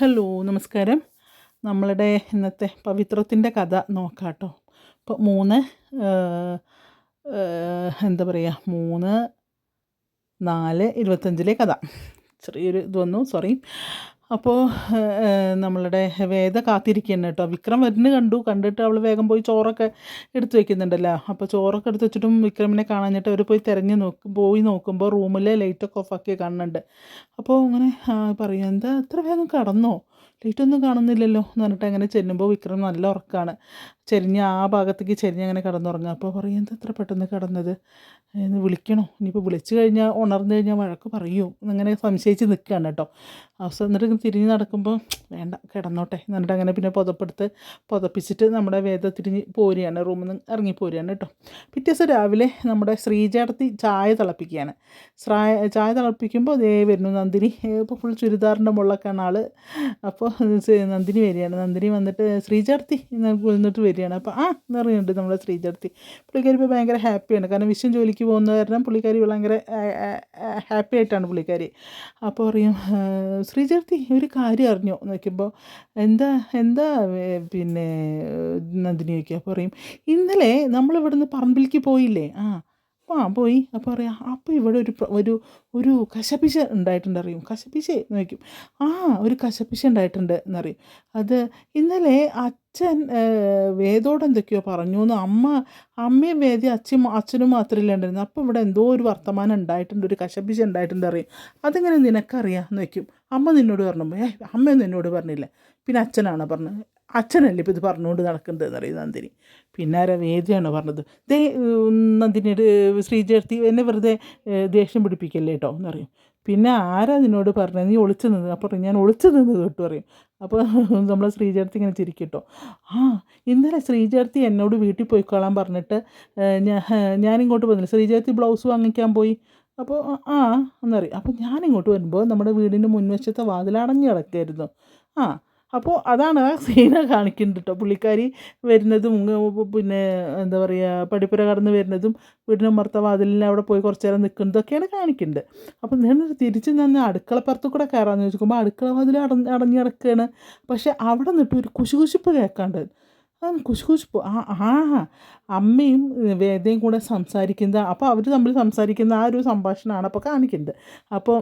Hello നമസ്കാരം. നമ്മളുടെ ഇന്നത്തെ പവിത്രത്തിന്റെ കഥ നോക്കാം കേട്ടോ ഇപ്പോൾ മൂന്ന് എന്താ പറയുക മൂന്ന് നാല് ഇരുപത്തഞ്ചിലെ കഥ. ചെറിയൊരു ഇത് വന്നു സോറി അപ്പോൾ നമ്മളുടെ വേദ കാത്തിരിക്കുകയാണ് കേട്ടോ. വിക്രം വരുന്ന കണ്ടു. കണ്ടിട്ട് അവൾ വേഗം പോയി ചോറൊക്കെ എടുത്തു വെക്കുന്നുണ്ടല്ലോ. അപ്പോൾ ചോറൊക്കെ എടുത്ത് വെച്ചിട്ടും വിക്രമിനെ കാണാഞ്ഞിട്ട് അവർ പോയി തിരഞ്ഞു നോക്കും പോയി നോക്കുമ്പോൾ റൂമിലെ ലൈറ്റൊക്കെ ഓഫാക്കി കാണുന്നുണ്ട്. അപ്പോൾ അങ്ങനെ പറയുക എന്താ അത്ര വേഗം കടന്നോ? ലൈറ്റൊന്നും കാണുന്നില്ലല്ലോ എന്ന് പറഞ്ഞിട്ട് അങ്ങനെ ചെല്ലുമ്പോൾ വിക്രം നല്ല ഉറക്കമാണ് ചെരിഞ്ഞ് ആ ഭാഗത്തേക്ക് ചെരിഞ്ഞ് അങ്ങനെ കിടന്നുറങ്ങുക. അപ്പോൾ പറയും എന്താ ഇത്ര പെട്ടെന്ന് കിടന്നത്? എന്ന് വിളിക്കണോ? ഇനിയിപ്പോൾ വിളിച്ചു കഴിഞ്ഞാൽ ഉണർന്നു കഴിഞ്ഞാൽ വഴക്ക് പറയൂ. എന്നങ്ങനെ സംശയിച്ച് നിൽക്കുകയാണ് കേട്ടോ. അവസ്ഥ എന്നിട്ട് തിരിഞ്ഞ് നടക്കുമ്പോൾ വേണ്ട കിടന്നോട്ടെ. എന്നിട്ട് അങ്ങനെ പിന്നെ പുതപ്പെടുത്ത് പുതപ്പിച്ചിട്ട് നമ്മുടെ വേദ തിരിഞ്ഞ് പോരുകയാണ്. റൂമിൽ നിന്ന് ഇറങ്ങി പോരുകയാണ് കേട്ടോ. പിറ്റേ ദിവസം രാവിലെ നമ്മുടെ ശ്രീജേടത്തി ചായ തിളപ്പിക്കുകയാണ്. ചായ തിളപ്പിക്കുമ്പോൾ അതേ വരുന്നു നന്ദിനി. ഇപ്പോൾ ഫുൾ ചുരിദാറിന്റെ മുകളിലൊക്കെയാണ് ആൾ അപ്പോൾ നന്ദിനി വരികയാണ്. നന്ദിനി വന്നിട്ട് ശ്രീചാർത്തി എന്ന് എന്നിട്ട് വരികയാണ്. അപ്പോൾ ആ എന്ന് പറയുന്നുണ്ട് നമ്മുടെ ശ്രീചാർത്തി. പുള്ളിക്കാരി ഇപ്പോൾ ഭയങ്കര ഹാപ്പിയാണ്. കാരണം വിശ്വം ജോലിക്ക് പോകുന്ന കാരണം പുള്ളിക്കാരി ഭയങ്കര ഹാപ്പി ആയിട്ടാണ് പുള്ളിക്കാരി. അപ്പോൾ പറയും ശ്രീചാർത്തി ഒരു കാര്യം അറിഞ്ഞോ. നോക്കുമ്പോൾ എന്താ എന്താ പിന്നെ നന്ദിനി ചോദിക്കുക അപ്പോൾ പറയും ഇന്നലെ നമ്മളിവിടുന്ന് പറമ്പിലേക്ക് പോയില്ലേ? ആ ആ പോയി. അപ്പോൾ പറയാം അപ്പോൾ ഇവിടെ ഒരു ഒരു ഒരു കശപ്പിശ ഉണ്ടായിട്ടുണ്ട് അറിയും കശപ്പിശ എന്ന് വയ്ക്കും. ആ ഒരു കശപ്പിശ ഉണ്ടായിട്ടുണ്ട് എന്നറിയും അത് ഇന്നലെ അച്ഛൻ വേദോട് എന്തൊക്കെയോ പറഞ്ഞു എന്ന് അമ്മ അമ്മയും വേദി അച്ഛൻ അച്ഛനും മാത്രമല്ല ഉണ്ടായിരുന്നു അപ്പോൾ ഇവിടെ എന്തോ ഒരു വർത്തമാനം ഉണ്ടായിട്ടുണ്ട് ഒരു കശപ്പിശ ഉണ്ടായിട്ടുണ്ട് അറിയും അതെങ്ങനെ നിനക്കറിയാം എന്ന് വയ്ക്കും. അമ്മ നിന്നോട് പറഞ്ഞു ഏ അമ്മയൊന്നും എന്നോട് പറഞ്ഞില്ല. പിന്നെ അച്ഛനാണ് പറഞ്ഞത്? അച്ഛനല്ലേ ഇപ്പോൾ ഇത് പറഞ്ഞുകൊണ്ട് നടക്കുന്നത് എന്നറിയും നന്ദിനി? പിന്നെ ആരാ വേദിയാണ് പറഞ്ഞത്? ദേ നന്ദിനിയുടെ ശ്രീജേർത്തി എന്നെ വെറുതെ ദേഷ്യം പിടിപ്പിക്കല്ലേ കേട്ടോ എന്നറിയും. പിന്നെ ആരാ നിന്നോട് പറഞ്ഞത്? നീ ഒളിച്ചു നിന്ന് അപ്പോൾ ഞാൻ ഒളിച്ചു നിന്ന് തൊട്ട് പറയും. അപ്പോൾ നമ്മളെ ശ്രീചേർത്തി ഇങ്ങനെ ചിരിക്കട്ടോ ആ ഇന്നലെ ശ്രീചേർത്തി എന്നോട് വീട്ടിൽ പോയിക്കോളാൻ പറഞ്ഞിട്ട് ഞാൻ ഞാനിങ്ങോട്ട് വന്നില്ല. ശ്രീചേർത്തി ബ്ലൗസ് വാങ്ങിക്കാൻ പോയി. അപ്പോൾ ആ എന്നറിയും. അപ്പോൾ ഞാനിങ്ങോട്ട് വരുമ്പോൾ നമ്മുടെ വീടിന്റെ മുൻവശത്തെ വാതിലടഞ്ഞു കിടക്കായിരുന്നു. ആ അപ്പോൾ അതാണ് ആ സീന കാണിക്കുന്നത് കേട്ടോ പുള്ളിക്കാരി വരുന്നതും പിന്നെ എന്താ പറയുക പടിപ്പുര കടന്ന് വരുന്നതും വീടിന്റെ മർത്ത വാതിലിൽ അവിടെ പോയി കുറച്ച് നേരം നിൽക്കുന്നതൊക്കെയാണ് കാണിക്കുന്നത്. അപ്പം ഞാൻ തിരിച്ച് നിന്ന് അടുക്കളപ്പുറത്ത് കൂടെ കയറാമെന്ന് ചോദിക്കുമ്പോൾ അടുക്കള വാതിൽ അടഞ്ഞ് അടഞ്ഞ് കിടക്കുകയാണ് പക്ഷേ അവിടെ നിന്നിട്ട് ഒരു കുശുകുശിപ്പ് കേൾക്കാണ്ട്. ആ കുശുകുശുപ്പ്. ആ ആ അമ്മയും വേദയും കൂടെ സംസാരിക്കുന്നത് അപ്പോൾ അവർ തമ്മിൽ സംസാരിക്കുന്ന ആ ഒരു സംഭാഷണമാണ് അപ്പോൾ കാണിക്കുന്നത്. അപ്പോൾ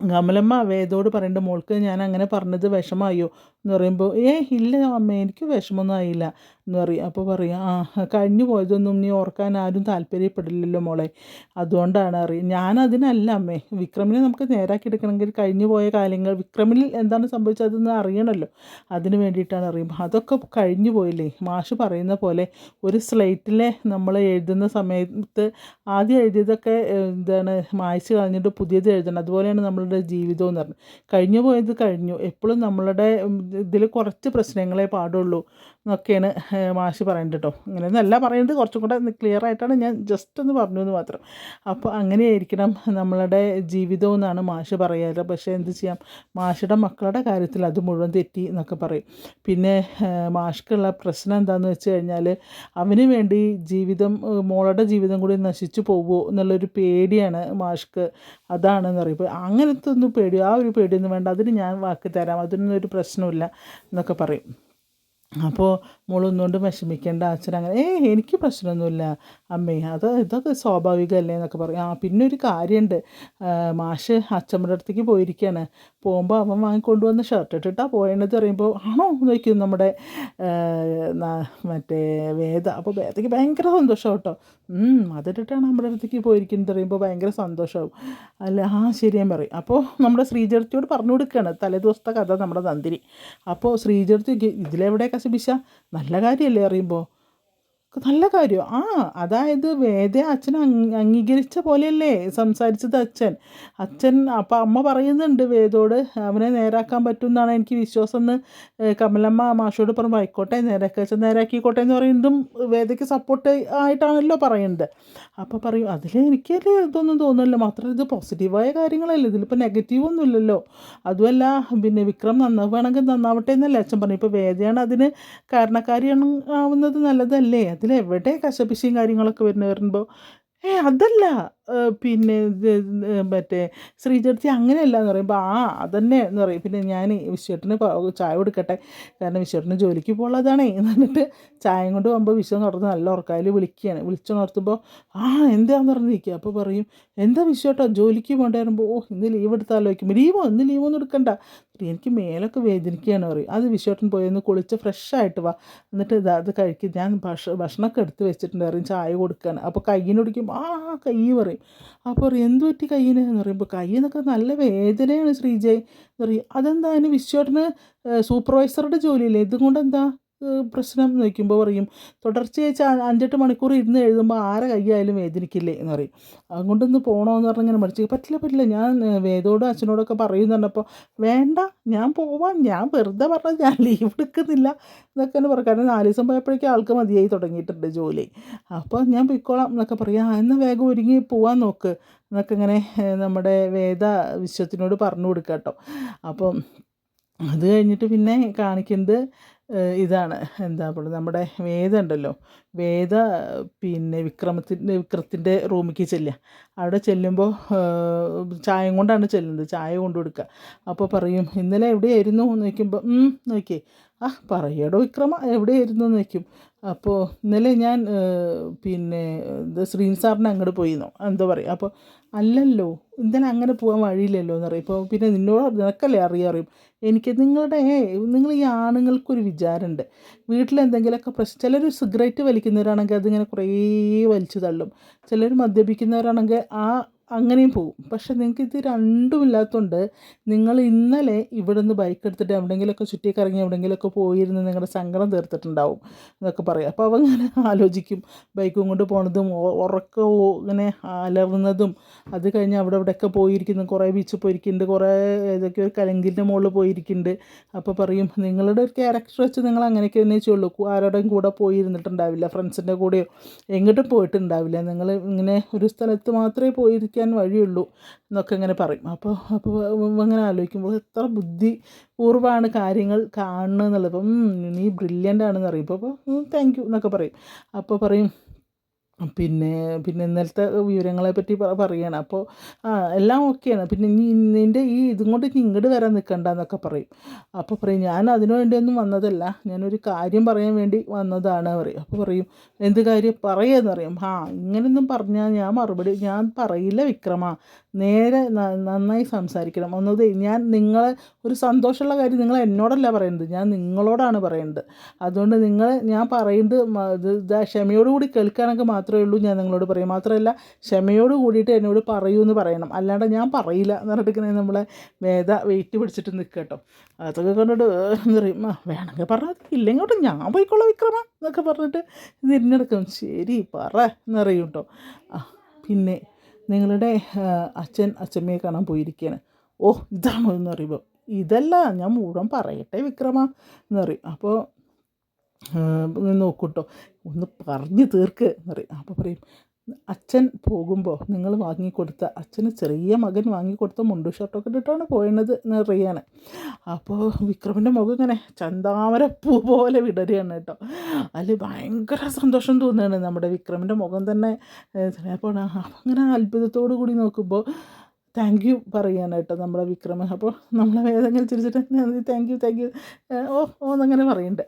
കമലമ്മ വേദോട് പറയേണ്ട മോൾക്ക് ഞാൻ അങ്ങനെ പറഞ്ഞത് വിഷമായോ എന്ന് പറയുമ്പോൾ ഏ ഇല്ല അമ്മ എനിക്ക് വിഷമമൊന്നും ആയില്ല എന്ന് പറയും. അപ്പോൾ പറയും ആ കഴിഞ്ഞു പോയതൊന്നും നീ ഓർക്കാൻ ആരും താല്പര്യപ്പെടില്ലല്ലോ മോളെ. അതുകൊണ്ടാണ് അറിയും ഞാനതിനല്ല അമ്മേ വിക്രമിനെ നമുക്ക് നേരാക്കി എടുക്കണമെങ്കിൽ കഴിഞ്ഞു പോയ കാര്യങ്ങൾ വിക്രമിൽ എന്താണ് സംഭവിച്ചതെന്ന് അറിയണമല്ലോ. അതിന് വേണ്ടിയിട്ടാണ് അറിയും അതൊക്കെ കഴിഞ്ഞു പോയില്ലേ? മാഷ് പറയുന്ന പോലെ ഒരു സ്ലേറ്റിലെ നമ്മൾ എഴുതുന്ന സമയത്ത് ആദ്യം എഴുതിയതൊക്കെ എന്താണ് മായ്ച്ച് കളഞ്ഞിട്ട് പുതിയത് എഴുതണം. അതുപോലെയാണ് നമ്മളുടെ ജീവിതം എന്ന് പറഞ്ഞത്. കഴിഞ്ഞു പോയത് കഴിഞ്ഞു. എപ്പോഴും നമ്മളുടെ ഇതിൽ കുറച്ച് പ്രശ്നങ്ങളെ പാടുള്ളൂ എന്നൊക്കെയാണ് മാഷി പറയുന്നത് കേട്ടോ ഇങ്ങനെയൊന്നല്ല പറയുന്നത് കുറച്ചും കൂടെ ക്ലിയർ ആയിട്ടാണ് ഞാൻ ജസ്റ്റ് ഒന്ന് പറഞ്ഞു എന്ന് മാത്രം. അപ്പോൾ അങ്ങനെയായിരിക്കണം നമ്മളുടെ ജീവിതം എന്നാണ് മാഷ് പറയാറ്. പക്ഷേ എന്ത് ചെയ്യാം? മാഷിയുടെ മക്കളുടെ കാര്യത്തിൽ അത് മുഴുവൻ തെറ്റി എന്നൊക്കെ പറയും. പിന്നെ മാഷ്ക്കുള്ള പ്രശ്നം എന്താണെന്ന് വെച്ച് കഴിഞ്ഞാൽ അവന് വേണ്ടി ജീവിതം മോളുടെ ജീവിതം കൂടി നശിച്ചു പോകുമോ എന്നുള്ളൊരു പേടിയാണ് മാഷ്ക്ക്. അതാണെന്ന് പറയും. ഇപ്പോൾ അങ്ങനത്തെ ഒന്നും പേടി ആ ഒരു പേടിയൊന്നും വേണ്ട. അതിന് ഞാൻ വാക്ക് തരാം. അതിനൊന്നും ഒരു പ്രശ്നമില്ല എന്നൊക്കെ പറയും. അപ്പോൾ മോളൊന്നുകൊണ്ടും വിഷമിക്കേണ്ട അച്ഛൻ അങ്ങനെ ഏ എനിക്ക് പ്രശ്നമൊന്നുമില്ല. അമ്മേ അത് ഇതൊക്കെ സ്വാഭാവികമല്ലേ എന്നൊക്കെ പറയും. ആ പിന്നെ ഒരു കാര്യമുണ്ട് മാഷ് അച്ഛമ്മയുടെ അടുത്തേക്ക് പോയിരിക്കുകയാണ് പോകുമ്പോൾ അവൻ വാങ്ങിക്കൊണ്ടുവന്ന ഷർട്ട് ഇട്ടിട്ടാണ് പോയേണ്ടത് പറയുമ്പോൾ ആണോ? നോക്കി നമ്മുടെ മറ്റേ വേദ. അപ്പോൾ വേദയ്ക്ക് ഭയങ്കര സന്തോഷം കേട്ടോ. അതിട്ടിട്ടാണ് നമ്മുടെ അടുത്തേക്ക് പോയിരിക്കുന്നത് പറയുമ്പോൾ ഭയങ്കര സന്തോഷമാവും അല്ല ആ ശരിയാൻ പറയും. അപ്പോൾ നമ്മുടെ ശ്രീജർത്തിയോട് പറഞ്ഞു കൊടുക്കുകയാണ് തലേദിവസത്തെ കഥ നമ്മുടെ നന്ദിനി. അപ്പോൾ ശ്രീജർത്തി ഇതിലെവിടെ കശപിശ? നല്ല കാര്യമല്ലേ അറിയുമ്പോൾ നല്ല കാര്യം. ആ അതായത് വേദ അച്ഛൻ അംഗീകരിച്ച പോലെയല്ലേ? സംസാരിച്ചത് അച്ഛൻ. അച്ഛൻ അപ്പം അമ്മ പറയുന്നുണ്ട് വേദോട് അവനെ നേരാക്കാൻ പറ്റും എന്നാണ് എനിക്ക് വിശ്വാസം എന്ന് കമലമ്മ മാഷോട് പറഞ്ഞു. ആയിക്കോട്ടെ നേരാക്കി അച്ഛൻ നേരാക്കിക്കോട്ടെ എന്ന് പറയുന്നതും വേദയ്ക്ക് സപ്പോർട്ട് ആയിട്ടാണല്ലോ പറയുന്നത്. അപ്പോൾ പറയും അതിൽ എനിക്ക് ഇതൊന്നും തോന്നുന്നില്ല. മാത്രമല്ല ഇത് പോസിറ്റീവായ കാര്യങ്ങളല്ലേ. ഇതിലിപ്പോൾ നെഗറ്റീവ് ഒന്നും ഇല്ലല്ലോ. അതുമല്ല പിന്നെ വിക്രം നന്നാവുകയാണെങ്കിൽ നന്നാവട്ടെ എന്നല്ലേ അച്ഛൻ പറഞ്ഞു ഇപ്പോൾ വേദയാണ് അതിന് കാരണക്കാരിയാണ് ആവുന്നത് നല്ലതല്ലേ? അതിലെവിടെ കശപിശയും കാര്യങ്ങളൊക്കെ വരുന്ന വരുമ്പോൾ ഏ അതല്ല. പിന്നെ മറ്റേ ശ്രീചേട്ടത്തി അങ്ങനെയല്ല എന്ന് പറയുമ്പോൾ ആ അതന്നെ എന്ന് പറയും. പിന്നെ ഞാൻ വിശ്വട്ടിന് ചായ കൊടുക്കട്ടെ. കാരണം വിശ്വട്ടിന് ജോലിക്ക് പോകുള്ളതാണേ പറഞ്ഞിട്ട് ചായയും കൊണ്ട് പോകുമ്പോൾ വിശ്വം നടന്ന് നല്ല ഉറക്കായിൽ വിളിക്കുകയാണ്. വിളിച്ചുണർത്തുമ്പോൾ ആ എന്താന്ന് പറഞ്ഞ് നിൽക്കുക അപ്പോൾ പറയും എന്താ വിശ്വട്ടോ ജോലിക്ക് പോകേണ്ടി? വരുമ്പോൾ ഓ ഇന്ന് ലീവ് എടുത്താലോ വയ്ക്കും ലീവോ ഇന്ന് ലീവൊന്നും എടുക്കണ്ട. എനിക്ക് മേലൊക്കെ വേദനിക്കുകയാണ് പറയും. അത് വിശ്വട്ടൻ പോയി ഒന്ന് കുളിച്ച് ഫ്രഷ് ആയിട്ട് വാ. എന്നിട്ട് ഇത് അത് കഴിക്കും. ഞാൻ ഭക്ഷ ഭക്ഷണമൊക്കെ എടുത്ത് വെച്ചിട്ടുണ്ടായിരുന്നു ചായ കൊടുക്കുകയാണ് അപ്പോൾ കയ്യിന് പിടിക്കും ആ ആ, കൈ പറയും. അപ്പോൾ പറയും എന്ത് പറ്റി കയ്യിന്? എന്ന് പറയുമ്പോൾ കയ്യെന്നൊക്കെ നല്ല വേദനയാണ് ശ്രീജയ്. എന്ന് പറയും അതെന്താ? അതിന് വിശ്വട്ടന് സൂപ്പർവൈസറുടെ ജോലിയില്ലേ? ഇതും കൊണ്ട് എന്താ പ്രശ്നം എന്ന് ചോദിക്കുമ്പോൾ പറയും തുടർച്ചയായി അഞ്ചെട്ട് മണിക്കൂർ ഇരുന്ന് എഴുതുമ്പോൾ ആരെ കൈയായാലും വേദനിക്കില്ലേ? എന്ന് പറയും. അതുകൊണ്ടൊന്ന് പോകണമെന്ന് പറഞ്ഞ് ഇങ്ങനെ മടിച്ചു പറ്റില്ല പറ്റില്ല ഞാൻ വേദോടും അച്ഛനോടൊക്കെ പറയുന്നു പറഞ്ഞപ്പോൾ വേണ്ട ഞാൻ പോവാം ഞാൻ വെറുതെ പറഞ്ഞാൽ ഞാൻ ലീവ് എടുക്കുന്നില്ല എന്നൊക്കെ പറയും. കാരണം നാല് ദിവസം പോയപ്പോഴേക്കും ആൾക്ക് മതിയായി തുടങ്ങിയിട്ടുണ്ട് ജോലി. അപ്പോൾ ഞാൻ പൊയ്ക്കോളാം എന്നൊക്കെ പറയാം. എന്നാൽ വേഗം ഒരുങ്ങി പോവാൻ നോക്ക് എന്നൊക്കെ ഇങ്ങനെ നമ്മുടെ വേദ വിശ്വത്തിനോട് പറഞ്ഞു കൊടുക്കാം കേട്ടോ അപ്പം അത് കഴിഞ്ഞിട്ട് പിന്നെ കാണിക്കുന്നത് ഇതാണ്. എന്താ പറയുക നമ്മുടെ വേദ ഉണ്ടല്ലോ. വേദ പിന്നെ വിക്രമത്തിന്റെ വിക്രത്തിന്റെ റൂമിലേക്ക് ചെല്ലുക. അവിടെ ചെല്ലുമ്പോൾ ചായയും കൊണ്ടാണ് ചെല്ലുന്നത്. ചായ കൊണ്ടു കൊടുക്കുക അപ്പോൾ പറയും ഇന്നലെ എവിടെയായിരുന്നു? എന്ന് നോക്കിയേ. ആ പറയടോ വിക്രമ എവിടെയായിരുന്നു എന്ന് വയ്ക്കും അപ്പോൾ ഇന്നലെ ഞാൻ പിന്നെ ഇത് ശ്രീൻ സാറിനെ അങ്ങോട്ട് പോയിന്നോ? എന്താ പറയുക അപ്പോൾ അല്ലല്ലോ ഇന്നലെ അങ്ങനെ പോകാൻ വഴിയില്ലല്ലോ എന്ന് പറയും. ഇപ്പോൾ പിന്നെ നിന്നോട് നിനക്കല്ലേ അറിയാം അറിയും. എനിക്ക് നിങ്ങളുടെ നിങ്ങൾ ഈ ആണുങ്ങൾക്കൊരു വിചാരമുണ്ട് വീട്ടിലെന്തെങ്കിലുമൊക്കെ പ്രശ്നം ചിലർ സിഗരറ്റ് വലിക്കുന്നവരാണെങ്കിൽ അതിങ്ങനെ കുറേ വലിച്ചു തള്ളും. ചിലർ മദ്യപിക്കുന്നവരാണെങ്കിൽ ആ അങ്ങനെയും പോകും പക്ഷെ നിങ്ങൾക്ക് ഇത് രണ്ടും ഇല്ലാത്തതുകൊണ്ട് നിങ്ങൾ ഇന്നലെ ഇവിടെ നിന്ന് ബൈക്ക് എടുത്തിട്ട് എവിടെയെങ്കിലുമൊക്കെ ചുറ്റി കറങ്ങി എവിടെയെങ്കിലുമൊക്കെ പോയിരുന്ന് നിങ്ങളുടെ സങ്കടം തീർത്തിട്ടുണ്ടാവും എന്നൊക്കെ പറയും. അപ്പോൾ അവ ഇങ്ങനെ ആലോചിക്കും. ബൈക്കും കൊണ്ട് പോണതും ഉറക്കവും ഇങ്ങനെ അലറുന്നതും അത് കഴിഞ്ഞ് അവിടെ ഇവിടെയൊക്കെ പോയിരിക്കുന്നു. കുറേ ബീച്ചിൽ പോയിരിക്കുന്നുണ്ട്. കുറേ ഏതൊക്കെ ഒരു കലങ്കിന്റെ മുകളിൽ പോയിരിക്കുന്നുണ്ട്. അപ്പോൾ പറയും നിങ്ങളുടെ ഒരു ക്യാരക്ടർ വെച്ച് നിങ്ങൾ അങ്ങനെയൊക്കെ തന്നെ ചെയ്യുള്ളൂ. ആരോടെയും കൂടെ പോയിരുന്നിട്ടുണ്ടാവില്ല. ഫ്രണ്ട്സിന്റെ കൂടെയോ എങ്ങോട്ടും പോയിട്ടുണ്ടാവില്ല. നിങ്ങൾ ഇങ്ങനെ ഒരു സ്ഥലത്ത് മാത്രമേ പോയിരിക്കാൻ വഴിയുള്ളൂ എന്നൊക്കെ ഇങ്ങനെ പറയും. അപ്പോൾ അപ്പോൾ അങ്ങനെ ആലോചിക്കുമ്പോൾ എത്ര ബുദ്ധി പൂർവമാണ് കാര്യങ്ങൾ കാണുന്നത് എന്നുള്ളത്. അപ്പം നീ ബ്രില്യന്റ് ആണെന്ന് അറിയും. അപ്പോൾ അപ്പോൾ താങ്ക് യു എന്നൊക്കെ പറയും. അപ്പോൾ പറയും പിന്നെ പിന്നെ ഇന്നലത്തെ വിവരങ്ങളെ പറ്റി പറയാണ്. അപ്പോൾ ആ എല്ലാം ഓക്കെയാണ്. പിന്നെ നീ നിന്റെ ഈ ഇതും കൊണ്ട് നീ ഇങ്ങോട്ട് വരാൻ നിൽക്കണ്ട എന്നൊക്കെ പറയും. അപ്പോൾ പറയും ഞാൻ അതിനു വേണ്ടിയൊന്നും വന്നതല്ല. ഞാനൊരു കാര്യം പറയാൻ വേണ്ടി വന്നതാണ് പറയും. അപ്പോൾ പറയും എന്ത് കാര്യം പറയുമെന്ന് പറയും. ആ ഇങ്ങനെയൊന്നും പറഞ്ഞാൽ ഞാൻ മറുപടി ഞാൻ പറയില്ല വിക്രമ. നേരെ നന്നായി സംസാരിക്കണം. ഒന്നത് ഞാൻ നിങ്ങളെ ഒരു സന്തോഷമുള്ള കാര്യം നിങ്ങൾ എന്നോടല്ല പറയുന്നത് ഞാൻ നിങ്ങളോടാണ് പറയുന്നത് അതുകൊണ്ട് നിങ്ങൾ ഞാൻ പറയുന്നത് ക്ഷമയോടുകൂടി ഇത് മാത്രം മാത്രമേ ഉള്ളൂ ഞാൻ നിങ്ങളോട് പറയും. മാത്രമല്ല ക്ഷമയോട് കൂടിയിട്ട് എന്നോട് പറയൂ എന്ന് പറയണം. അല്ലാണ്ട് ഞാൻ പറയില്ല എന്ന് പറഞ്ഞിട്ട് നമ്മളെ മേധ വെയിറ്റ് പിടിച്ചിട്ട് നിൽക്കുക കേട്ടോ. അതൊക്കെ കണ്ടിട്ട് എന്താ പറയും. ആ വേണമെങ്കിൽ പറഞ്ഞാൽ ഇല്ലെങ്കിട്ടോ ഞാൻ പോയിക്കോളാം വിക്രമ എന്നൊക്കെ പറഞ്ഞിട്ട് തിരിഞ്ഞെടുക്കും. ശരി പറ എന്നറിയും കേട്ടോ. ആ പിന്നെ നിങ്ങളുടെ അച്ഛൻ അച്ഛമ്മയെ കാണാൻ പോയിരിക്കുകയാണ്. ഓ ഇതാണോ എന്ന് പറയുമ്പോൾ ഇതല്ല ഞാൻ മുഴുവൻ പറയട്ടെ വിക്രമ എന്ന് പറയും. അപ്പോൾ നോക്കൂട്ടോ. ഒന്ന് പറഞ്ഞ് തീർക്ക് എന്ന് പറയും. അപ്പോൾ പറയും അച്ഛൻ പോകുമ്പോൾ നിങ്ങൾ വാങ്ങിക്കൊടുത്ത അച്ഛന് ചെറിയ മകൻ വാങ്ങിക്കൊടുത്ത മുണ്ടു ഷർട്ടൊക്കെ ഇട്ടിട്ടാണ് പോയത് എന്ന് പറയാണ്. അപ്പോൾ വിക്രമിന്റെ മുഖം ഇങ്ങനെ ചന്താമരപ്പൂ പോലെ വിടരുകയാണ് കേട്ടോ. അതിൽ ഭയങ്കര സന്തോഷം തോന്നുകയാണ് നമ്മുടെ വിക്രമിന്റെ മുഖം തന്നെ. അപ്പോൾ അങ്ങനെ അത്ഭുതത്തോടു കൂടി നോക്കുമ്പോൾ താങ്ക് യു പറയാണ് കേട്ടോ നമ്മുടെ വിക്രമൻ. അപ്പോൾ നമ്മളെ വേദങ്ങൾ ചിരിച്ചിട്ട് താങ്ക് യു താങ്ക് യു ഓ ഓ എന്നങ്ങനെ പറയുന്നുണ്ട്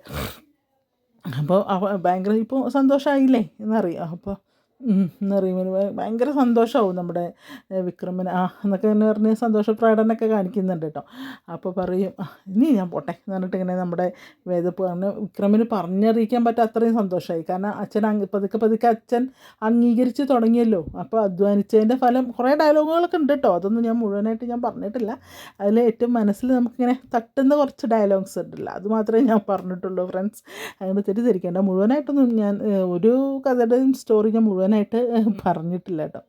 അപ്പോൾ അവ ഭയങ്കര ഇപ്പോൾ സന്തോഷമായില്ലേ എന്നറിയാം അപ്പോൾ ഉം, എന്നറിയും ഇവന് ഭയ- ഭയങ്കര സന്തോഷമാവും നമ്മുടെ വിക്രമന് ആ എന്നൊക്കെ എന്ന് പറഞ്ഞ് സന്തോഷ പ്രകടനമൊക്കെ കാണിക്കുന്നുണ്ട് കേട്ടോ. അപ്പോൾ പറയും ഇനി ഞാൻ പോട്ടെ എന്ന് പറഞ്ഞിട്ട് ഇങ്ങനെ നമ്മുടെ വേദപ്പ് പറഞ്ഞ് വിക്രമിന് പറഞ്ഞറിയിക്കാൻ പറ്റാ അത്രയും സന്തോഷമായി. കാരണം അച്ഛൻ അങ് പതുക്കെ പതുക്കെ അച്ഛൻ അംഗീകരിച്ച് തുടങ്ങിയല്ലോ. അപ്പോൾ അധ്വാനിച്ചതിന്റെ ഫലം കുറേ ഡയലോഗുകളൊക്കെ ഉണ്ട് കേട്ടോ. അതൊന്നും ഞാൻ മുഴുവനായിട്ട് ഞാൻ പറഞ്ഞിട്ടില്ല. അതിൽ ഏറ്റവും മനസ്സിൽ നമുക്കിങ്ങനെ തട്ടുന്ന കുറച്ച് ഡയലോഗ്സ് ഉണ്ടല്ലോ. അത് മാത്രമേ ഞാൻ പറഞ്ഞിട്ടുള്ളൂ ഫ്രണ്ട്സ്. അങ്ങനെ തെറ്റിദ്ധരിക്കേണ്ട. മുഴുവനായിട്ടൊന്നും ഞാൻ ഒരു കഥയുടെയും സ്റ്റോറി ഞാൻ മുഴുവനായിട്ട് പറഞ്ഞിട്ടില്ല കേട്ടോ.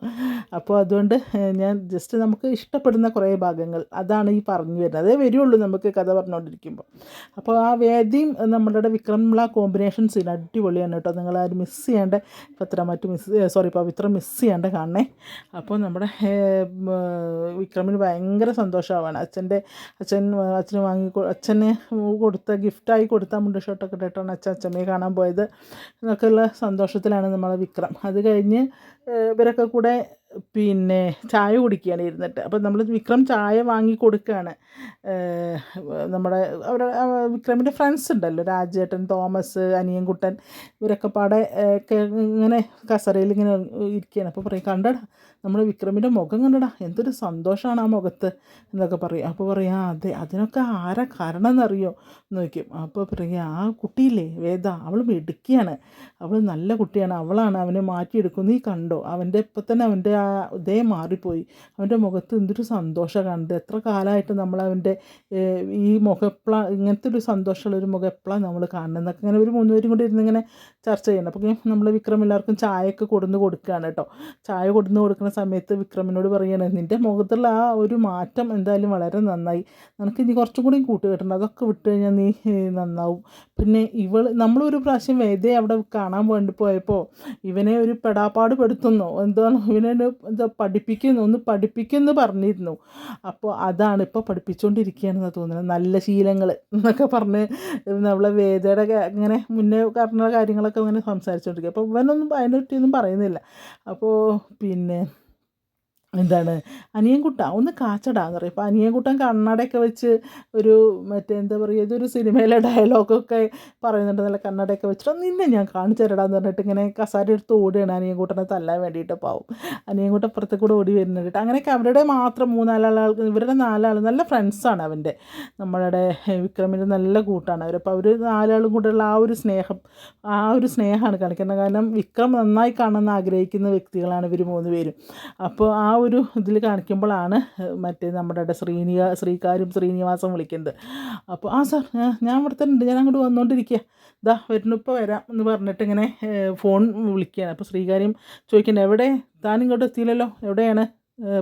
അപ്പോൾ അതുകൊണ്ട് ഞാൻ ജസ്റ്റ് നമുക്ക് ഇഷ്ടപ്പെടുന്ന കുറേ ഭാഗങ്ങൾ അതാണ് ഈ പറഞ്ഞു വരുന്നത്. അതേ വരുള്ളൂ നമുക്ക് കഥ പറഞ്ഞുകൊണ്ടിരിക്കുമ്പോൾ അപ്പോൾ ആ വേദിയും നമ്മളുടെ വിക്രമുള്ള കോമ്പിനേഷൻ സീൻ അടിപൊളിയാണ് കേട്ടോ. നിങ്ങൾ ആരും മിസ് ചെയ്യേണ്ട പത്ര മറ്റ് മിസ് സോറി പവിത്ര മിസ് ചെയ്യേണ്ട കാണണേ. അപ്പോൾ നമ്മുടെ വിക്രമിന് ഭയങ്കര സന്തോഷമാവാണ് അച്ഛന്റെ അച്ഛൻ അച്ഛന് വാങ്ങി അച്ഛന് കൊടുത്ത ഗിഫ്റ്റായി കൊടുത്ത മുണ്ട് ഷർട്ടൊക്കെ ഇട്ടിട്ടാണ് അച്ഛൻ അച്ഛമ്മയെ കാണാൻ പോയത്. എന്നൊക്കെയുള്ള സന്തോഷത്തിലാണ് നമ്മളെ വിക്രം. അത് കഴിഞ്ഞ് ഇവരൊക്കെ കൂടെ പിന്നെ ചായ കുടിക്കുകയാണ് ഇരുന്നിട്ട്. അപ്പോൾ നമ്മൾ വിക്രം ചായ വാങ്ങി കൊടുക്കുകയാണ്. നമ്മുടെ അവരുടെ വിക്രമിന്റെ ഫ്രണ്ട്സ് ഉണ്ടല്ലോ രാജേട്ടൻ തോമസ് അനിയൻകുട്ടൻ ഇവരൊക്കെ പാടെ ഇങ്ങനെ കസരയിൽ ഇങ്ങനെ ഇരിക്കുകയാണ്. അപ്പോൾ പറയും കണ്ടടാ നമ്മുടെ വിക്രമിന്റെ മുഖം കണ്ടടാ എന്തൊരു സന്തോഷമാണ് ആ മുഖത്ത് എന്നൊക്കെ പറയും. അപ്പോൾ പറയും അതെ അതിനൊക്കെ ആരാ കാരണം എന്നറിയോ എന്ന് ചോദിക്കും. അപ്പോൾ പറയാം ആ കുട്ടിയില്ലേ വേദ അവൾ മിടുക്കിയാണ്. അവൾ നല്ല കുട്ടിയാണ്. അവളാണ് അവനെ മാറ്റിയെടുക്കും നീ കണ്ടോ അവന്റെ ഇപ്പം തന്നെ അവന്റെ ആ ഇതേ മാറിപ്പോയി. അവന്റെ മുഖത്ത് എന്തൊരു സന്തോഷം കണ്ടത് എത്ര കാലമായിട്ട് നമ്മൾ അവന്റെ ഈ മുഖം എപ്പോഴാണ് ഇങ്ങനത്തെ ഒരു സന്തോഷമുള്ള ഒരു മുഖം എപ്പോഴാണ് നമ്മൾ കാണുന്നത്? എന്നൊക്കെ ഇങ്ങനെ ഒരു മൂന്നുപേരും കൂടി ഇരുന്ന് ഇങ്ങനെ ചർച്ച ചെയ്യണം അപ്പോൾ നമ്മൾ വിക്രം എല്ലാവർക്കും ചായയൊക്കെ കൊടുന്ന് കൊടുക്കുകയാണ് കേട്ടോ. ചായ കൊടുന്ന് കൊടുക്കുന്ന സമയത്ത് വിക്രമിനോട് പറയുകയാണ് നിന്റെ മുഖത്തുള്ള ആ ഒരു മാറ്റം എന്തായാലും വളരെ നന്നായി. നിനക്ക് ഇനി കുറച്ചും കൂടി കൂട്ടുകെട്ടുണ്ട് അതൊക്കെ വിട്ട് കഴിഞ്ഞാൽ നീ നന്നാവും. പിന്നെ ഇവൾ നമ്മളൊരു പ്രാവശ്യം വേദയെ അവിടെ കാണാൻ വേണ്ടി പോയപ്പോൾ ഇവനെ ഒരു പെടാപ്പാട് പെടുത്തുന്നു. എന്താണ്? ഇവനെ എന്താ പഠിപ്പിക്കുന്നു ഒന്ന് പഠിപ്പിക്കുമെന്ന് പറഞ്ഞിരുന്നു. അപ്പോൾ അതാണ് ഇപ്പോൾ പഠിപ്പിച്ചുകൊണ്ടിരിക്കുകയാണെന്ന് തോന്നുന്നത്. നല്ല ശീലങ്ങൾ എന്നൊക്കെ പറഞ്ഞ് നമ്മളെ വേദയുടെ ഇങ്ങനെ മുന്നേ കാരണ കാര്യങ്ങളൊക്കെ ഇങ്ങനെ സംസാരിച്ചുകൊണ്ടിരിക്കുക അപ്പോൾ ഇവനൊന്നും അതിനെ പറ്റിയൊന്നും പറയുന്നില്ല. അപ്പോൾ പിന്നെ എന്താണ്? അനിയൻകുട്ട ഒന്ന് കാച്ചടാന്ന് പറയും. അപ്പോൾ അനിയൻകുട്ടൻ കണ്ണടയൊക്കെ വെച്ച് ഒരു മറ്റേ എന്താ പറയുക ഇതൊരു സിനിമയിലെ ഡയലോഗൊക്കെ പറയുന്നുണ്ട്. നല്ല കണ്ണടയൊക്കെ വെച്ചിട്ട് നിന്നെ ഞാൻ കാണിച്ചു തരടാന്ന് പറഞ്ഞിട്ട് ഇങ്ങനെ കസാര എടുത്ത് ഓടുകയാണ് അനിയൻകുട്ടനെ തല്ലാൻ വേണ്ടിയിട്ട് പാവും. അനിയൻകുട്ടൻ അപ്പുറത്തെ കൂടെ ഓടി വരുന്നുണ്ട് അങ്ങനെയൊക്കെ അവരുടെ മാത്രം മൂന്നാലാൾ ഇവരുടെ നാലാൾ നല്ല ഫ്രണ്ട്സാണ് അവന്റെ. നമ്മളുടെ വിക്രമിന്റെ നല്ല കൂട്ടാണ് അവർ അപ്പോൾ അവർ നാലാളും കൂടെയുള്ള ആ ഒരു സ്നേഹം ആ ഒരു സ്നേഹമാണ് കാണിക്കുന്നത്. കാരണം വിക്രം നന്നായി കാണണമെന്ന് ആഗ്രഹിക്കുന്ന വ്യക്തികളാണ് ഇവർ മൂന്ന് പേരും. അപ്പോൾ ആ ഒരു ഇതിൽ കാണിക്കുമ്പോഴാണ് മറ്റേ നമ്മുടെ ശ്രീനിയ ശ്രീകാരും ശ്രീനിവാസം വിളിക്കുന്നത്. അപ്പോൾ ആ സാർ ഞാൻ ഇവിടെ തന്നെ ഉണ്ട്. ഞാൻ അങ്ങോട്ട് വന്നുകൊണ്ടിരിക്കുക ഇതാ വരുന്നു. ഇപ്പോൾ വരാം എന്ന് പറഞ്ഞിട്ട് ഇങ്ങനെ ഫോൺ വിളിക്കുകയാണ്. അപ്പോൾ ശ്രീകാര്യം ചോദിക്കണ്ടേ എവിടെ? താനിങ്ങോട്ട് എത്തിയില്ലല്ലോ. എവിടെയാണ്?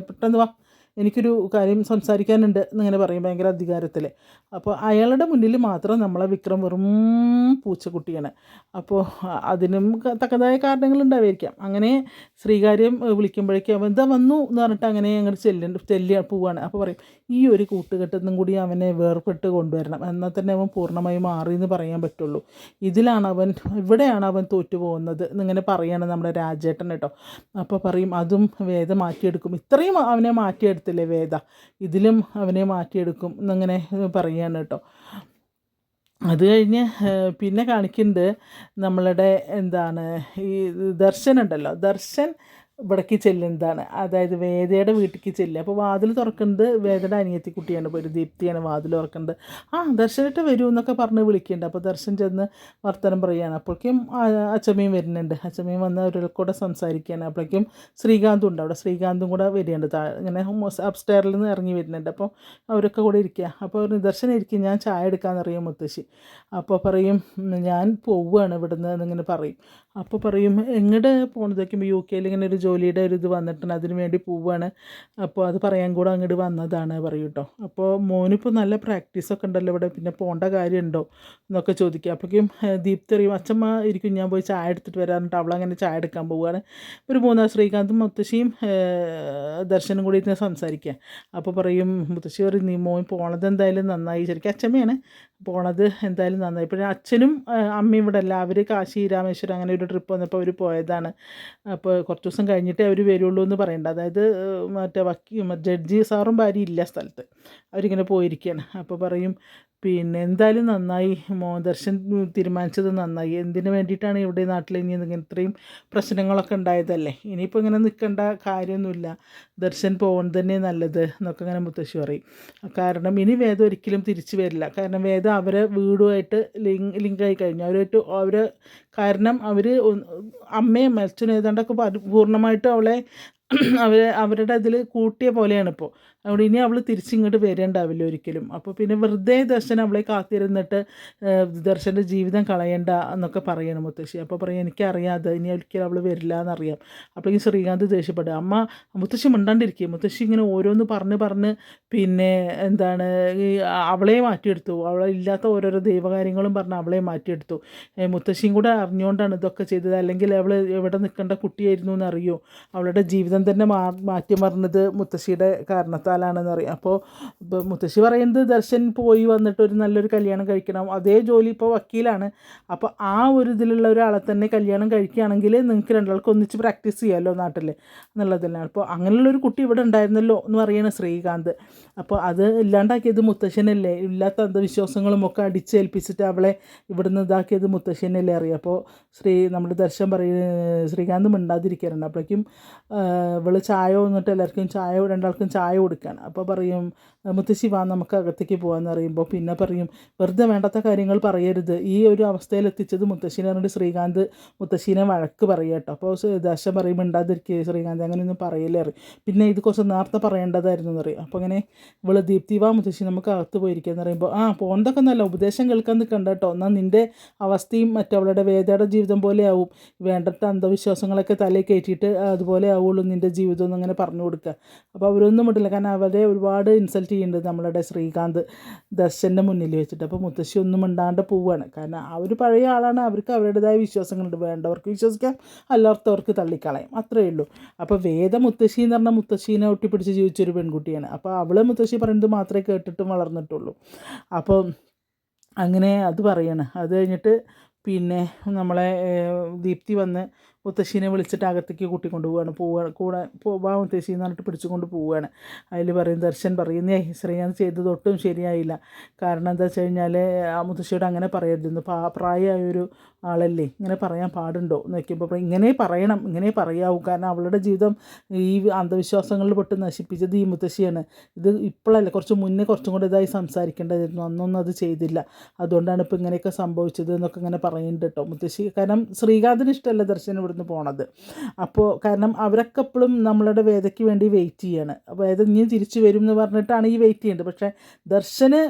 പെട്ടെന്ന് വാ. എനിക്കൊരു കാര്യം സംസാരിക്കാനുണ്ട് എന്നിങ്ങനെ പറയും ഭയങ്കര അധികാരത്തിൽ. അപ്പോൾ അയാളുടെ മുന്നിൽ മാത്രം നമ്മളെ വിക്രം വെറും പൂച്ചക്കുട്ടിയാണ്. അപ്പോൾ അതിനും തക്കതായ കാരണങ്ങളുണ്ടാവായിരിക്കാം അങ്ങനെ ശ്രീകാര്യം വിളിക്കുമ്പോഴേക്കും അവൻ എന്താ വന്നു എന്ന് പറഞ്ഞിട്ട് അങ്ങനെ അങ്ങോട്ട് ചെല്ലുന്നുണ്ട് ചെല്ലി പോവാണ്. അപ്പോൾ പറയും ഈ ഒരു കൂട്ടുകെട്ടിൽ കൂടി അവനെ വേർപെട്ട് കൊണ്ടുവരണം. എന്നാൽ തന്നെ അവൻ പൂർണമായും മാറി എന്ന് പറയാൻ പറ്റുള്ളൂ. ഇതിലാണ് അവൻ ഇവിടെയാണ് അവൻ തോറ്റു പോകുന്നത് എന്നിങ്ങനെ പറയാണ് നമ്മുടെ രാജേട്ടൻ കേട്ടോ. അപ്പോൾ പറയും അതും വേദം മാറ്റിയെടുക്കും ഇത്രയും അവനെ മാറ്റിയെടുത്തില്ലേ വേദ. ഇതിലും അവനെ മാറ്റിയെടുക്കും എന്നങ്ങനെ പറയുകയാണ് കേട്ടോ. അത് കഴിഞ്ഞ് പിന്നെ കാണിക്കുന്നുണ്ട് നമ്മളുടെ എന്താണ് ഈ ദർശൻ ഉണ്ടല്ലോ. ദർശൻ ഇവിടേക്ക് ചെല്ലുന്നതാണ്. അതായത് വേദയുടെ വീട്ടിലേക്ക് ചെല്ലുക. അപ്പോൾ വാതിൽ തുറക്കുന്നത് വേദയുടെ അനിയത്തി കുട്ടിയാണ് ഒരു ദീപ്തിയാണ് വാതിൽ തുറക്കുന്നത്. ആ ദർശനിട്ട് വരൂ എന്നൊക്കെ പറഞ്ഞ് വിളിക്കുന്നുണ്ട്. അപ്പോൾ ദർശൻ ചെന്ന് വർത്തനം പറയുകയാണ്. അപ്പോഴേക്കും അച്ചമ്മയും വരുന്നുണ്ട്. അച്ചമ്മയും വന്ന് അവരുടെ കൂടെ സംസാരിക്കുകയാണ്. അപ്പോഴേക്കും ശ്രീകാന്തും ഉണ്ട്. അവിടെ ശ്രീകാന്തും കൂടെ വരികയുണ്ട് ഇങ്ങനെ അപ്സ്റ്റെയറിൽ നിന്ന് ഇറങ്ങി വരുന്നുണ്ട്. അപ്പോൾ അവരൊക്കെ കൂടെ ഇരിക്കുക. അപ്പോൾ ദർശനം ഇരിക്കും. ഞാൻ ചായ എടുക്കാമെന്ന് അറിയാം മുത്തശ്ശി. അപ്പോൾ പറയും "ഉം, ഞാൻ പോവുകയാണ് ഇവിടുന്ന് എന്നിങ്ങനെ പറയും. അപ്പോൾ പറയും എങ്ങോട്ട് പോണത്? വയ്ക്കുമ്പോൾ യു കെയിൽ ഇങ്ങനെ ഒരു ജോലിയുടെ ഒരു ഇത് വന്നിട്ടുണ്ട് അതിന് വേണ്ടി പോവുകയാണ് അപ്പോൾ അത് പറയാൻ കൂടെ അങ്ങോട്ട് വന്നതാണ് പറയും കേട്ടോ അപ്പോൾ മോനിപ്പോൾ നല്ല പ്രാക്ടീസൊക്കെ ഉണ്ടല്ലോ ഇവിടെ പിന്നെ പോകേണ്ട കാര്യമുണ്ടോ എന്നൊക്കെ ചോദിക്കുക അപ്പോഴേക്കും ദീപ്തി അറിയും അച്ഛമ്മ ഇരിക്കും ഞാൻ പോയി ചായ എടുത്തിട്ട് വരാറുണ്ട് അങ്ങനെ ചായ എടുക്കാൻ പോവുകയാണ് ഒരു മൂന്നാം ശ്രീകാന്തും മുത്തശ്ശിയും ദർശനം കൂടി ഇരുന്ന് സംസാരിക്കുക അപ്പോൾ പറയും മുത്തശ്ശി പറയും നീ മോൻ പോണത് എന്തായാലും നന്നായി ശരിക്കും അച്ഛമ്മയാണ്. പോണത് എന്തായാലും നന്നായി. പിന്നെ അച്ഛനും അമ്മയും ഇവിടെ അല്ല അവർ കാശി രാമേശ്വരം അങ്ങനെ ഒരു ട്രിപ്പ് വന്നപ്പോൾ അവർ പോയതാണ്. അപ്പോൾ കുറച്ച് ദിവസം കഴിഞ്ഞിട്ടേ അവർ വരുള്ളൂ എന്ന് പറയേണ്ട. അതായത് മറ്റേ വക്കീ ജഡ്ജി സാറും ഭാര്യ ഇല്ല സ്ഥലത്ത്. അവരിങ്ങനെ പോയിരിക്കുകയാണ് അപ്പോൾ പറയും പിന്നെ എന്തായാലും നന്നായി. ദർശൻ തീരുമാനിച്ചത് നന്നായി. എന്തിനു വേണ്ടിയിട്ടാണ് ഇവിടെ നാട്ടിൽ ഇനി ഇങ്ങനെ ഇത്രയും പ്രശ്നങ്ങളൊക്കെ ഉണ്ടായതല്ലേ? ഇനിയിപ്പോൾ ഇങ്ങനെ നിൽക്കേണ്ട കാര്യമൊന്നുമില്ല. ദർശൻ പോകുന്നത് തന്നെ നല്ലത് എന്നൊക്കെ ഇങ്ങനെ മുത്തശ്ശി പറയും. കാരണം ഇനി വേദം ഒരിക്കലും തിരിച്ചു വരില്ല. കാരണം വേദം അവരെ വീടുമായിട്ട് ലിങ്ക് ലിങ്കായി കഴിഞ്ഞു. അവരായിട്ട് അവർ കാരണം അവർ അമ്മയും അച്ഛനും ഏതാണ്ടൊക്കെ പൂർണമായിട്ട് അവളെ അവർ അവരുടെ അതിൽ കൂട്ടിയ പോലെയാണ് ഇപ്പോൾ അതുകൊണ്ട് ഇനി അവൾ തിരിച്ചിങ്ങോട്ട് വരേണ്ടാവില്ല ഒരിക്കലും. അപ്പോൾ പിന്നെ വെറുതെ ദർശൻ അവളെ കാത്തിരുന്നിട്ട് ദർശന്റെ ജീവിതം കളയണ്ട എന്നൊക്കെ പറയണം മുത്തശ്ശി. അപ്പോൾ പറയും എനിക്കറിയാതെ ഇനി ഒരിക്കലും അവൾ വരില്ല എന്നറിയാം. അപ്പോഴേക്കും ശ്രീകാന്ത് ദേഷ്യപ്പെടുക അമ്മ മുത്തശ്ശി മിണ്ടാണ്ടിരിക്കുക മുത്തശ്ശി ഇങ്ങനെ ഓരോന്ന് പറഞ്ഞ് പറഞ്ഞ് പിന്നെ എന്താണ് അവളെ മാറ്റിയെടുത്തു. അവളെ ഇല്ലാത്ത ഓരോരോ ദൈവകാര്യങ്ങളും പറഞ്ഞ് അവളെ മാറ്റിയെടുത്തു. മുത്തശ്ശിയും കൂടെ അറിഞ്ഞുകൊണ്ടാണ് ഇതൊക്കെ ചെയ്തത്. അല്ലെങ്കിൽ അവൾ എവിടെ നിൽക്കേണ്ട കുട്ടിയായിരുന്നു എന്നറിയോ? അവളുടെ ജീവിതം തന്നെ മാ മാറ്റി മറിഞ്ഞത് മുത്തശ്ശിയുടെ കാരണത്താൽ സ്നേഹത്താലാണെന്ന് പറയും അപ്പോൾ ഇപ്പോൾ മുത്തശ്ശി പറയുന്നത് ദർശൻ പോയി വന്നിട്ട് ഒരു നല്ലൊരു കല്യാണം കഴിക്കണം. അതേ ജോലി ഇപ്പോൾ വക്കീലാണ്. അപ്പോൾ ആ ഒരു ഇതിലുള്ള ഒരാളെ തന്നെ കല്യാണം കഴിക്കുകയാണെങ്കിൽ നിങ്ങൾക്ക് രണ്ടാൾക്ക് ഒന്നിച്ച് പ്രാക്ടീസ് ചെയ്യാമല്ലോ നാട്ടിൽ എന്നുള്ളതെല്ലാം അപ്പോൾ അങ്ങനെയുള്ളൊരു കുട്ടി ഇവിടെ ഉണ്ടായിരുന്നല്ലോ എന്ന് പറയുന്നത് ശ്രീകാന്ത്. അപ്പോൾ അത് ഇല്ലാണ്ടാക്കിയത് മുത്തശ്ശനല്ലേ? ഇല്ലാത്ത അന്ധവിശ്വാസങ്ങളും ഒക്കെ അടിച്ചേൽപ്പിച്ചിട്ട് അവളെ ഇവിടുന്ന് ഇതാക്കിയത് മുത്തശ്ശനല്ലേ അറിയാം. അപ്പോൾ ശ്രീ നമ്മുടെ ദർശൻ പറയുന്നത് ശ്രീകാന്ത് മിണ്ടാതിരിക്കാറുണ്ട്. അപ്പോഴേക്കും ഇവൾ ചായ വന്നിട്ട് എല്ലാവർക്കും ചായ രണ്ടാൾക്കും ചായ കൊടുക്കുകയാണ് അപ്പോൾ പറയും മുത്തശ്ശി വാ നമുക്ക് അകത്തേക്ക് പോകാമെന്ന് പറയുമ്പോൾ പിന്നെ പറയും വെറുതെ വേണ്ടാത്ത കാര്യങ്ങൾ പറയരുത്. ഈ ഒരു അവസ്ഥയിൽ എത്തിച്ചത് മുത്തശ്ശിനെ പറഞ്ഞിട്ട് ശ്രീകാന്ത് മുത്തശ്ശീനെ വഴക്ക് പറയുക കേട്ടോ. അപ്പോൾ ദശ പറയും മിണ്ടാതിരിക്കുക ശ്രീകാന്ത് അങ്ങനെയൊന്നും പറയില്ലേ പിന്നെ ഇത് കുറച്ച് നേരത്തെ പറയേണ്ടതായിരുന്നു എന്ന് പറയും. അപ്പോൾ അങ്ങനെ ഇവൾ ദീപ്തി വാ മുത്തശ്ശി നമുക്ക് അകത്ത് പോയിരിക്കുക എന്ന് പറയുമ്പോൾ ആ പോകുന്നതൊക്കെ നല്ല ഉപദേശം കേൾക്കാൻ നിൽക്കണ്ട കേട്ടോ. എന്നാൽ നിന്റെ അവസ്ഥയും മറ്റവളുടെ വേദയുടെ ജീവിതം പോലെ ആവും. വേണ്ടത്തെ അന്ധവിശ്വാസങ്ങളൊക്കെ തലയിൽ കയറ്റിയിട്ട് അതുപോലെ ആവുള്ളൂ നിന്റെ ജീവിതം എന്ന് അങ്ങനെ പറഞ്ഞു കൊടുക്കുക അപ്പോൾ അവരൊന്നും വിട്ടില്ല കാരണം അവരെ ഒരുപാട് ഇൻസൾട്ട് ചെയ്യുന്നുണ്ട് നമ്മളുടെ ശ്രീകാന്ത് ദർശന്റെ മുന്നിൽ വെച്ചിട്ട്. അപ്പോൾ മുത്തശ്ശി ഒന്നും മിണ്ടാണ്ട് പോവുകയാണ് കാരണം അവർ പഴയ ആളാണ്. അവർക്ക് അവരുടേതായ വിശ്വാസങ്ങളുണ്ട്. വേണ്ടവർക്ക് വിശ്വസിക്കാം അല്ലാത്തവർക്ക് തള്ളിക്കളയാം. അത്രയേ ഉള്ളൂ. അപ്പോൾ വേദ മുത്തശ്ശി എന്ന് പറഞ്ഞാൽ മുത്തശ്ശീനെ ഒട്ടിപ്പിടിച്ച് ജീവിച്ചൊരു പെൺകുട്ടിയാണ്. അപ്പോൾ അവളെ മുത്തശ്ശി പറയുന്നത് മാത്രമേ കേട്ടിട്ടും വളർന്നിട്ടുള്ളൂ. അപ്പോൾ അങ്ങനെ അത് പറയണം. അത് കഴിഞ്ഞിട്ട് പിന്നെ നമ്മളെ ദീപ്തി വന്ന് മുത്തശ്ശീനെ വിളിച്ചിട്ട് അകത്തേക്ക് കൂട്ടിക്കൊണ്ട് പോവുകയാണ്. പോവുകയാണ് കൂടെ പോവാ മുത്തശ്ശി പറഞ്ഞിട്ട് പിടിച്ചുകൊണ്ട് പോവുകയാണ്. അതിൽ പറയും ദർശൻ പറയുന്നേ ശ്രീകാന്ത് ചെയ്തത് ഒട്ടും ശരിയായില്ല. കാരണം എന്താ വെച്ച് കഴിഞ്ഞാൽ ആ മുത്തശ്ശിയോട് അങ്ങനെ പറയരുതെന്ന്. പാ പ്രായമായൊരു ആളല്ലേ ഇങ്ങനെ പറയാൻ പാടുണ്ടോ? എന്ന് വയ്ക്കുമ്പോൾ ഇങ്ങനെ പറയണം ഇങ്ങനെ പറയാവൂ. കാരണം അവളുടെ ജീവിതം ഈ അന്ധവിശ്വാസങ്ങളിൽ പെട്ട് നശിപ്പിച്ചത് ഈ മുത്തശ്ശിയാണ്. ഇത് ഇപ്പോഴല്ല കുറച്ച് മുന്നേ കുറച്ചും കൂടെ ഇതായി സംസാരിക്കേണ്ടതായിരുന്നു. അന്നൊന്നും അത് ചെയ്തില്ല. അതുകൊണ്ടാണ് ഇപ്പോൾ ഇങ്ങനെയൊക്കെ സംഭവിച്ചത് എന്നൊക്കെ ഇങ്ങനെ പറയുന്നുണ്ട് കേട്ടോ മുത്തശ്ശി. കാരണം ശ്രീകാന്തിന് ഇഷ്ടമല്ല ദർശനം ഇവിടുന്ന് പോണത്. അപ്പോൾ കാരണം അവരൊക്കെ എപ്പോഴും നമ്മളുടെ വേദയ്ക്ക് വേണ്ടി വെയിറ്റ് ചെയ്യാണ്. വേദ ഇനിയും തിരിച്ചു വരും എന്ന് പറഞ്ഞിട്ടാണ് ഈ വെയിറ്റ് ചെയ്യേണ്ടത് പക്ഷേ ദർശന്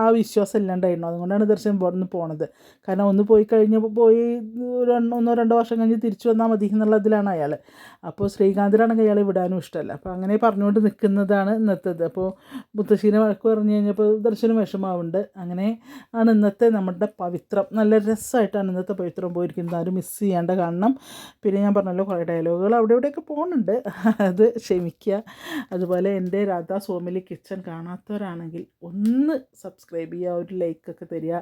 ആ വിശ്വാസം ഇല്ലാണ്ടായിരുന്നു. അതുകൊണ്ടാണ് ദർശൻ ഇവിടുന്ന് പോണത്. കാരണം ഒന്ന് പോയി കഴിഞ്ഞപ്പോൾ പോയി ഒന്നോ രണ്ടോ വർഷം കഴിഞ്ഞ് തിരിച്ചു വന്നാൽ മതി എന്നുള്ളതിലാണ് അയാൾ അപ്പോൾ ശ്രീകാന്തിനാണെങ്കിൽ അയാളെ വിടാനും ഇഷ്ടമല്ല. അപ്പോൾ അങ്ങനെ പറഞ്ഞുകൊണ്ട് നിൽക്കുന്നതാണ് ഇന്നത്തേത്. അപ്പോൾ മുത്തശ്ശീനെ വഴക്ക് പറഞ്ഞു കഴിഞ്ഞപ്പോൾ ദർശനം വിഷമാവുണ്ട് അങ്ങനെ ആണ് ഇന്നത്തെ നമ്മുടെ പവിത്രം. നല്ല രസമായിട്ടാണ് ഇന്നത്തെ പവിത്രം പോയിരിക്കുന്നത്. ആരും മിസ് ചെയ്യാണ്ട് കാണണം. പിന്നെ ഞാൻ പറഞ്ഞല്ലോ കുറേ ഡയലോഗുകൾ അവിടെ ഇവിടെയൊക്കെ പോകുന്നുണ്ട്. അത് ക്ഷമിക്കുക. അതുപോലെ എന്റെ രാധാ സോമിലി കിച്ചൺ കാണാത്തവരാണെങ്കിൽ ഒന്ന് സബ്സ്ക്രൈബ് ചെയ്യുക ഒരു ലൈക്കൊക്കെ തരിക.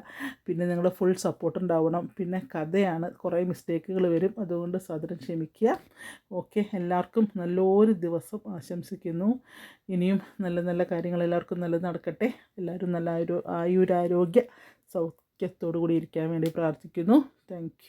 പിന്നെ നിങ്ങളുടെ ഫുൾ സപ്പോർട്ട് ഉണ്ടാവണം. പിന്നെ കഥയാണ്. കുറേ മിസ്റ്റേക്കുകൾ വരും. അതുകൊണ്ട് സദരം ക്ഷമിക്കുക. ഓക്കെ എല്ലാവർക്കും നല്ലൊരു ദിവസം ആശംസിക്കുന്നു. ഇനിയും നല്ല നല്ല കാര്യങ്ങൾ എല്ലാവർക്കും നല്ലത് നടക്കട്ടെ. എല്ലാവരും നല്ല ഒരു ആയുരാരോഗ്യ സൗഖ്യത്തോടു കൂടി ഇരിക്കാൻ വേണ്ടി പ്രാർത്ഥിക്കുന്നു. താങ്ക്